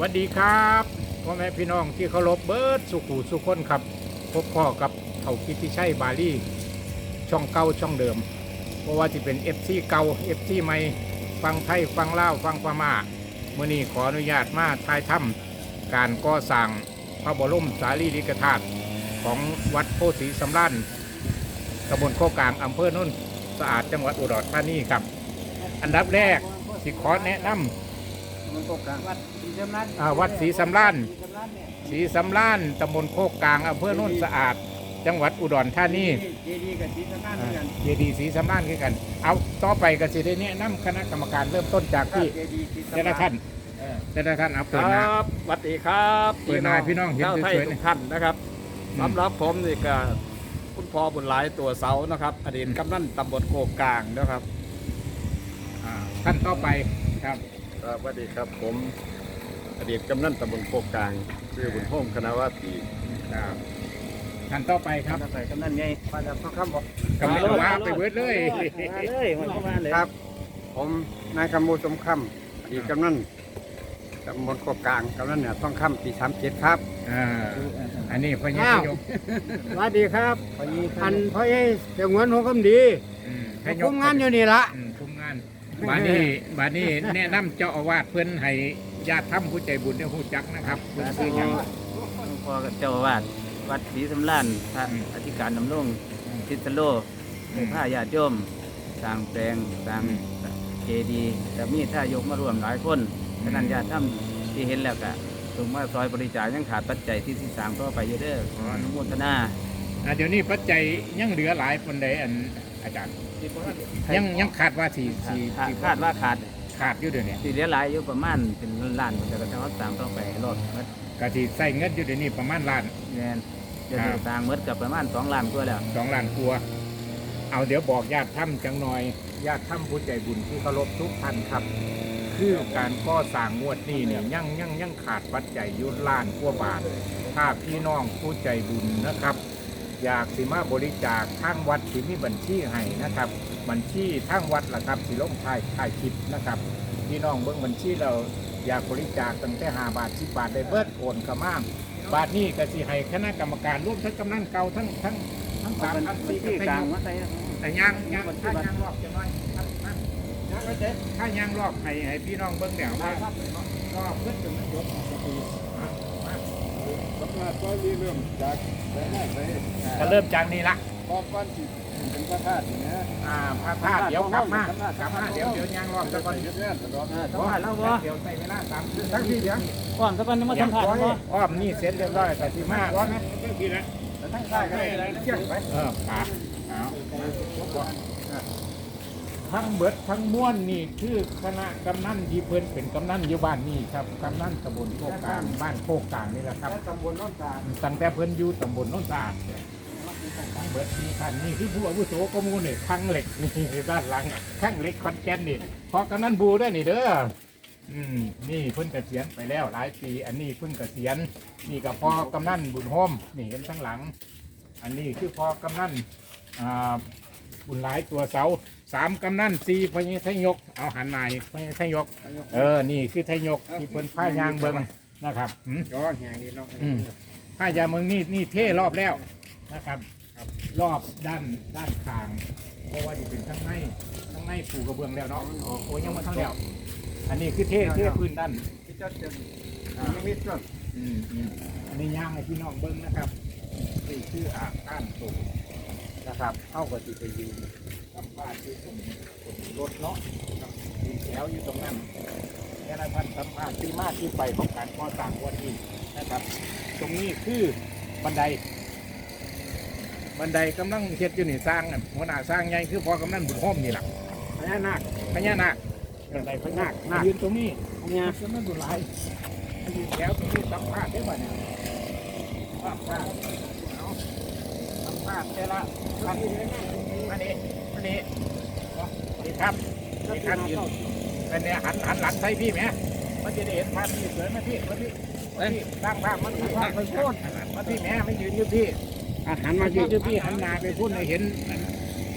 สวัสดีครับพ่อแม่พี่น้องที่เคารพเบิร์ดสุขูสุขคนครับ พบพ่อกับเถากิติชัยบาลีช่องเก่าช่องเดิม เพราะว่าจะเป็น FC เก่า FC ใหม่ ฟังไทยฟังเล่าฟังพม่าเมื่อนี้ขออนุญาตมาทายถ้ำการก่อสร้างพระบรมสารีริกธาตุของวัดโพธิสำรานตำบลโคกลางอำเภอนุ่นสะอาดจังหวัดอุดรธานีครับ อันดับแรกสิขอแนะนำ มันตกกลางวัดศรีสำรันอ่าวัดศรีสำรานศรีสำรันเนี่ยศรีสำรานตำบลโคกกลางอำเภอโน่นสะอาด จังหวัดอุดรธานีเจดีย์กับศรีสำรันเหมือนกันเจดีย์ศรีสำรานคือกัน เอาต่อไปก็สิได้แนะนำคณะกรรมการเริ่มต้นจากที่เจดีย์ศรีสำแต่รัละท่านเออ แต่ละท่านเอาคเปิดหนะ รับสวัสดีครับเปิดหน้าพี่น้องเห็นชาวไทยสวยๆทุกท่านนะครับอืม สำหรับผมนี่ก็คุณพ่อบุญหลายตัวเสานะครับ อดีตกำนันตำบลโคกกลางนะครับ อ่าท่านต่อไปครับ ครับสวัสดีครับผมอดีตกำนันตำบลโคกกลางชื่อบุญโฮมคณะวาตีครับท่านต่อไปครับกำนันกำนันไงมาจากพ่อคำบอกกำลังว่าไปเวิร์ดเลย มาเลยมันเข้ามาเลยครับ ผมนายกำมูสมคำอดีตกำนันตำบลโคกกลางกำนันเนี่ยต้องคำปีสามเจ็ดครับ อ่า อันนี้พญาพยกสวัสดีครับพอยีอันพ่อเอ้เจ้าเงินหัวคำดีอืมพยคุมงานอยู่นี่ละ อืมคุมงาน บาดนี้บาดนี้แนะนำเจ้าอาวาสเพื่อนให้ญาติถ้ำผู้ใจบุญเนี่ยหูจักนะครับเพื่อนคือหยังหลวงพ่อกับเจ้าอาวาสวัดศรีสำรานพระอืมอธิการดำรงทิศโลในผ้าญาติโยมสร้างแปลงสร้างเจดีย์แต่มีท่ายกมารวมหลายคนฉะนั้นญาติท่านที่เห็นแล้วก็ถึงมาซอยบริจาคยังขาดปัจจัยที่ที่สร้างต่อไปเยอะเด้อขออนุโมทนาอ่าเดี๋ยวนี้ปัจจัยยังเหลือหลายคนใดอันอาจารย์ ยังยังขาดว่าสี่ขาดสี่ขาดสี่คาดว่าขาดขาดอยู่เดี๋ยวนี้ที่เหลือหลายอยู่ประมาณเป็นล้านแต่ก็จะว่าสร้างต่อไปรอดกะที่ใส่เงินอยู่เดี๋ยวนี้ประมาณล้านเงินเดี๋ยวครัจะบสร้างเมื่อกับประมาณสองล้านกว่าแล้วสองล้านกลัวาเอาเดี๋ยวบอกญาติถ้ำจังหน่อยญาติถ้ำผู้ใจบุญที่เคารพทุกท่านครับ คือการก่อสร้างงวดนี้เนี่ยยังยังยังขาดปัจจัยอยุล้านกว่าบาทถ้าพี่น้องผู้ใจบุญนะครับ อยากสิมาบริจาคทางวัดสิมีบัญชีให้นะครับ บัญชีทางวัดล่ะครับสิลงท้ายท้ายคลิปนะครับพี่น้องเบิ่งบัญชีเราอยากบริจาคตั้งแต่ห้าบาทสิบาทได้เบิดโอนกระมามบาทนี้ก็สิให้คณะกรรมการร่วมทั้งกำนันเก่าทั้งทั้งทั้งสามทั้งสี่ก็กลางไปวัดไทยแต่ย่างย่างถ้าย่างรอบจะน้อยครับนะย่างไว้เจ๊ถ้าย่างรอบให้ให้พี่น้องเบิ่งเดี๋ยวว่ารอบเพื่อจะมันยกประตู มามาสำนักก็มีเริ่มจากแต่แรกเลยก็เริ่มจากนี้ละพอก้อนที่เป็นพระธาตุนี่นะอ่าพระธาตุเดี๋ยวกลับมากลับมาเดี๋ยวเดี๋ยวย่างรอบจะก่อนเยอะแยะตลอดสัมผัสแล้วบ่เดี๋ยวใส่เวลาสามทั้งที่เดี๋ยวก่อนสักวันมาเดี๋ยสัวมผัสบ่อ้อมนี่เสร็จเรียบร้อยแต่สิมาร้อนนะทั้งทีนะทั้งค่ายก็ได้เที่ยงไปเออขาเอา ทั้งเบิดทั้งม้วนนี่คือคณะกำนันที่เพิ่นเป็นกำนันอยู่บ้านนี่ครับกำนันตำบลโคกกลางบ้านโคกกลางนี่แหละครับตำบลโน้นตาลตั้งแต่เพิ่นอยู่ตำบลโน้นสะอาดเนี่ยทั้งเบิดมีท่านนี่คือผู้อาวุโสก็มูนี่ข้างเหล็กนี่ด้านหลังข้างเหล็กคอนแกนนี่พอกำนันบูได้นี่เด้ออืมนี่เพิ่นเกษียณไปแล้วหลายปี อันนี้เพิ่งเกษียณนี่ก็พอกำนันบุญโฮมนี่กันทั้งหลัง อันนี้คือพอกำนันอ่าบุญหลายตัวเสา สามกำนันสี่พญทยก เอาหันมานี่พญทยก เออ นี่คือทยกที่เพิ่นผ้ายางเบิงนะครับหืมย้อแหงนี่เนาะอืมผ้ายางเมืองนี่นี่เท่รอบแล้วนะครับ รอบด้านด้านข้าง เพราะว่าจะเป็นทั้งในทั้งในปูกระเบื้องแล้วเนาะโอ้ยังมาทั้งแล้ว อันนี้คือเท่เท่พื้นด้านที่เจ้าเจนยังมีต้นอืมอืมอันนี้ย่างให้พี่น้องเบิ้งนะครับนี่คืออ่างก้านสูงนะครับเข้ากับติไปยืน กับบ้านที่ผมผมรถเนาะครับมีแถวอยู่ตรงนั้นแค่ละพันสัมภาษณ์ที่มาที่ไปของการก่อสร้างวันนี้นะครับ ตรงนี้คือบันได บันไดกำลังเฮ็ดอยู่นี่สร้างน่ะหัวหน้าสร้างใหญ่คือพอกำนันบุญโฮมนี่แหละพญานาคพญานาคบันไดพญานาคนาคยืนตรงนี้พญาจะไม่บุญหลายอันนี้แถวตรงนี้สัมภาษณ์ได้ป่ะเนี่ยสัมภาษณ์เอาสัมภาษณ์ได้ละอันนี้อันนี้ อันนี้นี่ครับนี่ครับยืนอันนี้หันหันหลังใส่พี่ไหมมันจะได้เห็นภาพที่สวยไหมพี่มาพี่มาพี่ตั้งภาพมันภาพมันโคตรมาพี่แม่ไม่ยืนอยู่พี่อาหารมามายืยืนนอยู่พี่หันหน้าไปพูดให้เห็น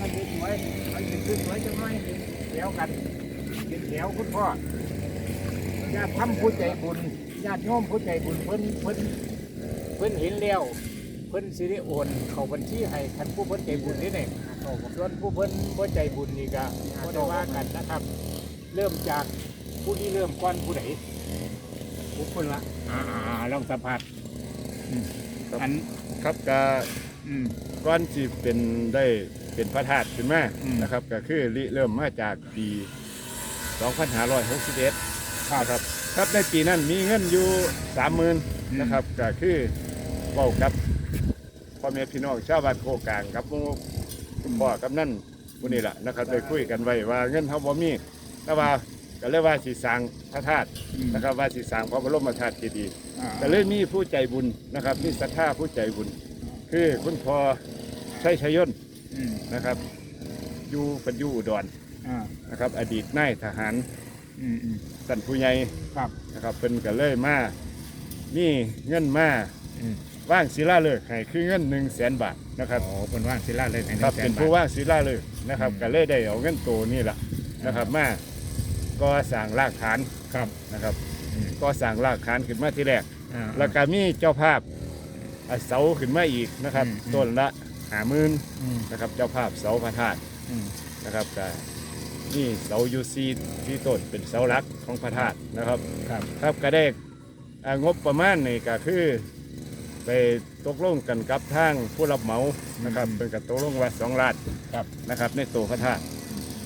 มันสวยมันสวยจังเลยเดี๋ยวกันเดี๋ยวคุณพ่อเอญาติทำผู้ใจบุญญาติโยมผู้ใจบุญเพิ่นเพิ่นเพิ่นเห็นแล้วเพิ่นสิได้โอนเข้าบัญชีให้ท่านผู้เพิ่นใจบุญนี่เนี่ย ส่วนผู้เพิ่นบ่ใจบุญนี่ก็บ่ได้ว่ากันนะครับ เริ่มจากผู้ที่เริ่มก่อนผู้ใดทุกคนละอ่าลองสัมผัสอืมอันครับก็อืม ก้อนที่เป็นได้เป็นพระธาตุขึ้นมาอืม นะครับ ก็คือริเริ่มมาจากปี 2561 ครับ ครับในปีนั้นมีเงินอยู่30,000นะครับก็คือเว้ากับพ่อแม่พี่น้องชาวบ้านโคกลางครับหมู่คุณ พ่อกับนั่นผู้นี้แหละนะครับได้คุยกันไว้ว่าเงินเฮาบ่มีแต่ว่าก็เลยว่าสิสร้างพระธาตุนะครับว่าสิสร้างพระบรมธาตุเจดีย์อ่าก็เลยมีผู้ใจบุญนะครับมีศรัทธาผู้ใจบุญ คือคุณพ่อชัยชยนต์อืมนะครับอยู่เป็นอยู่อุดรอ่านะครับ อดีตนายทหารอืมอืมสันผู้ใหญ่ครับนะครับเป็นก็เลยมามีเงินมาอืม ว่างศิลาฤกษ์ให้คือเงินหนึ่งแสนบาทนะครับโอ้เป็นว่างศิลาเลยให้ครับแสเป็นบาทผู้ว่างศิลาฤกษ์นะครับอืม ก็เลยได้เอาเงินตัวนี่แหละนะครับมาก็สั่งรากฐานครับนะครับอืมก็สั่งรากฐานขึ้นมาที่แรก อ่า แล้วก็มีเจ้าภาพอะเสาขึ้นมาอีกนะครับ อืมอืมต้นละหามื่นอืมนะครับเจ้าภาพเสาพระธาตุอืมนะครับก็นี่เสายูซีที่ต้นเป็นเสาหลักของพระธาตุนะครับ ครับ ครับก็ได้อ่างบประมาณนี่ก็คือ ไปตกลงกันกับทางผู้รับเหมานะครับอืมเป็นกับตกลงว่าสองล้านครับนะครับ ในตัวพระธาตุ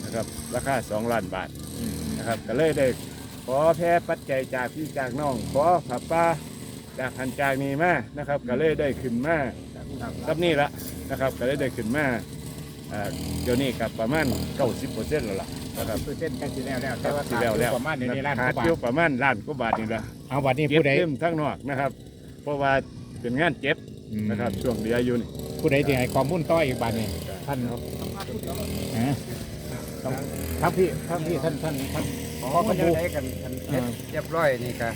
นะครับราคาสองล้านบาทอืมนะครับก็เลยได้ขอแพ้ปัจจัยจากพี่จากน้องขอผับป้าจากพันจากนี้มานะครับ ก็เลยได้ขึ้นมาครับนี่ละนะครับก็เลยได้ขึ้นมาอ่าเดี๋ยวนี้กับประมาณ90%แล้วล่ะนะครับคือเส้นกันสีแล้วแล้วคแต่รับว่าสิขาดแล้วอแล้วยู่ประมาณในนี้ล้านกขาดว่าบาอยู่ทประมาณล้านกว่าบาทนี่ละเอาวันนี้เก็บผู้ใดเต็มทั้งนอกนะครับ เพราะว่า เป็นงานเจ็บอืมนะครับช่วงเดือนอยู่นี่ผู้ใดที่ให้ข้อมูลต่ออีกบาทนี่ท่านฮะต้องทั้งพี่ทั้งพี่ท่านท่านท่านขอพ่อก็ขจะบูได้กันกันเสร็จอ่าเรียบร้อยนี่ก็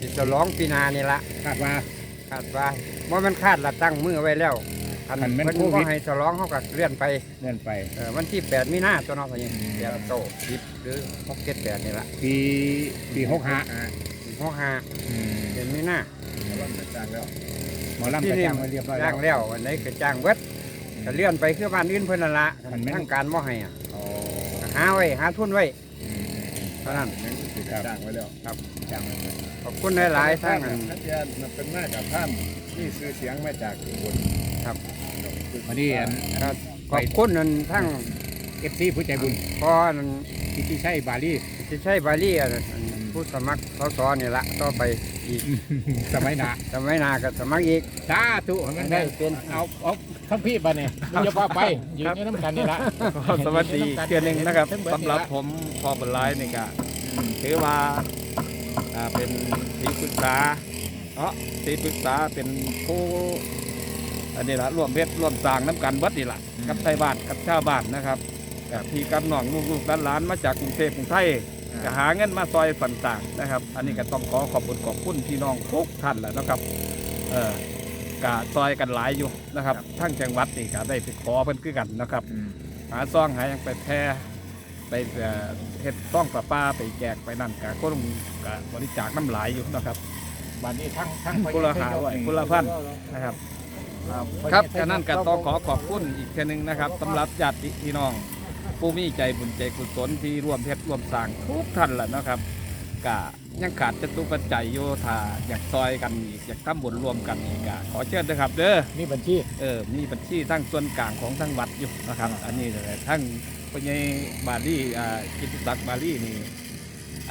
สิจะร้องปีหนานี่ละคาดว่าคาดว่าว่ามันคาดละตั้งมือไว้แล้วคันคันแม่นเพิ่นโควิดก็ให้ฉลองเขาก็เลื่อนไปเงินไปเออวันที่8มีนาตัวเนาะพ่อใหญ่อืมแปดโตสิบหรือ6 7 8นี่ละปีปีหกห้า6 5เดือนมีนา หมอลำที่กระนี่จ้างไว้เรียบร้อยแล้จ้างวแล้ววันไหนก็จ้างเบิดก็เลื่อนไปคือบ้านอื่นเพิ่นนั่นละคันแม่นทางการบ่ให้อะอ๋อก็หาไว้หาทุนไว้อืมอืมอืมเท่านั้นครับจ้างไว้แล้วจ้างไว้เลยขอบคุณหลายๆทั้งอันท่านเดียนเป็นมาจากท่านนี่ซื้อเสียงมาจากอุบลวันนี้อันครับขอบคุณนั่นทั้งเอฟซีผู้ใจบุญพอนั่นที่ที่ใช่บาลีที่ใช้บาลีอันอันผู้สมัครสสนี่ละต่อไป อีกสมัยหนาสมัยหนาก็สมัครอีกสาธุให้มันได้ได้เป็นเอาเอาทั้งพี่บาเนี่ยมึงอย่าพาไปยืนอยู่น้ำกันนี่ละสวัสดีเทือหนึ่งนะครับทั้งเดสำหรับนี่ละผมพอบนไลน์นี่ก็ถือว่าอ่าเป็นที่ปรึกษาเนาะที่ปรึกษาเป็นผู้อันนี้ละร่วมเพชรร่วมสร้างน้ำกันเบัดนี่ละกับไทยบ้านกับชาวบ้านนะครับกับพี่กับน้องลูกๆหลานๆมาจากกรุงเทพกรุงไทย จะหาเงินมาซอยฝันต่างนะครับ อันนี้ก็ต้องขอขอบคุณขอบคุณพี่น้องทุกท่านแหละนะครับเออกะซอยกันหลายอยู่นะครับทั้งจังหวัดนี่ก็ได้ไปขอเพิ่นคือกันนะครับอืมหาซองหาหยังไปแพร่ไปเอ่อเฮ็ดซ่องประปาไปแจกไปนั่นกะก็ต้องกะบริจาคน้ำหลายอยู่นะครับบัดนี้ทั้งทั้งคนละหาไว้คนละพันนะครับ ครับฉะนั้นก็ต้องขอขอบคุณอีกเทีนึงนะครับสำหรับญาติพี่น้อง ผู้มีใจบุญใจกุศลที่ร่วมเพชรร่วมสร้างทุกท่านแหละนะครับกะยังขาดจตุปัจจัยโยธาอยากซอยกันอีกอยากทำบุญรวมกันอีกกะขอเชิญนะครับเด้อนี่บัญชีเออมีบัญชีทั้งส่วนกลางของทั้งวัดอยู่นะครับ อันนี้เลยทั้งพญายบาลีอ่ากิตติศักดิ์บาลีนี่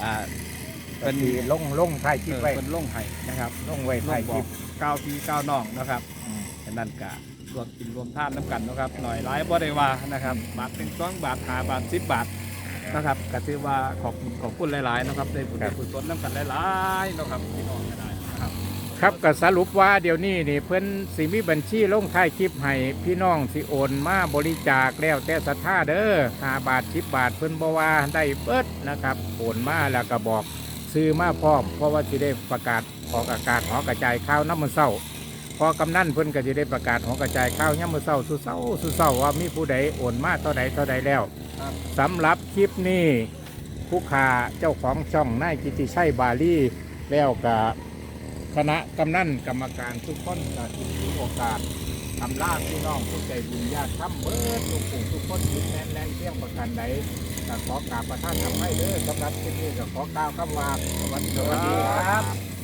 อ่าเป็เป็นนลงลงท้ายคลิปเออไว้เป็นลงไห้นะครับลงไว้ลท้ายงบคอลิกปก้าวพี่ก้าวน้องนะครับอืม ฉะนั้นกะรวมกินรวมท่านน้ำกันนะครับหน่อยหลายบ่ได้ว่านะครับบาทเป็นสองบาทหาบาทสิบบาทนะครับก็ถือว่าขอบขอบคุณหลาย ๆ นะครับได้บุญได้กุศลน้ำกันหลายๆนะครับพี่น้องก็ได้นะครับ ครับก็สรุปว่าเดี๋ยวนี้นี่เพิ่นสิมีบัญชีลงท้ายคลิปให้พี่น้องสิโอนมาบริจาคแล้วแต่ศรัทธาเด้อหาบาทสิบบาทเพิ่นบ่ว่าได้เบิดนะครับโอนมาแล้วก็บอกซื้อมาพร้อม เพราะว่าสิได้ประกาศออกอากาศหอกระจายข่าวน้ำมันเศร้า พอกำนันเพิ่นก็สิได้ประกาศหอกระจายข่าวย่ำมือเศร้าสุเศร้าสุเศร้าว่ามีผู้ใดโอนมาเท่าใดเท่าใดแล้วสำหรับคลิปนี้ผู้ขาเจ้าของช่องนายกิติชัยบาลีแล้วกับคณะกำนันกรรมการทุกคนกับทุกโอกาสทำลาพี่น้องผู้ใจบุญญาติทำเบิดทุกผู้ทุกคนยินแน่นแรงเที่ยงประกันใดก็ขอกราบประทานทำให้เด้อสำหรับที่นี้ก็ขอกล่าวคำว่าสวัสดีครับ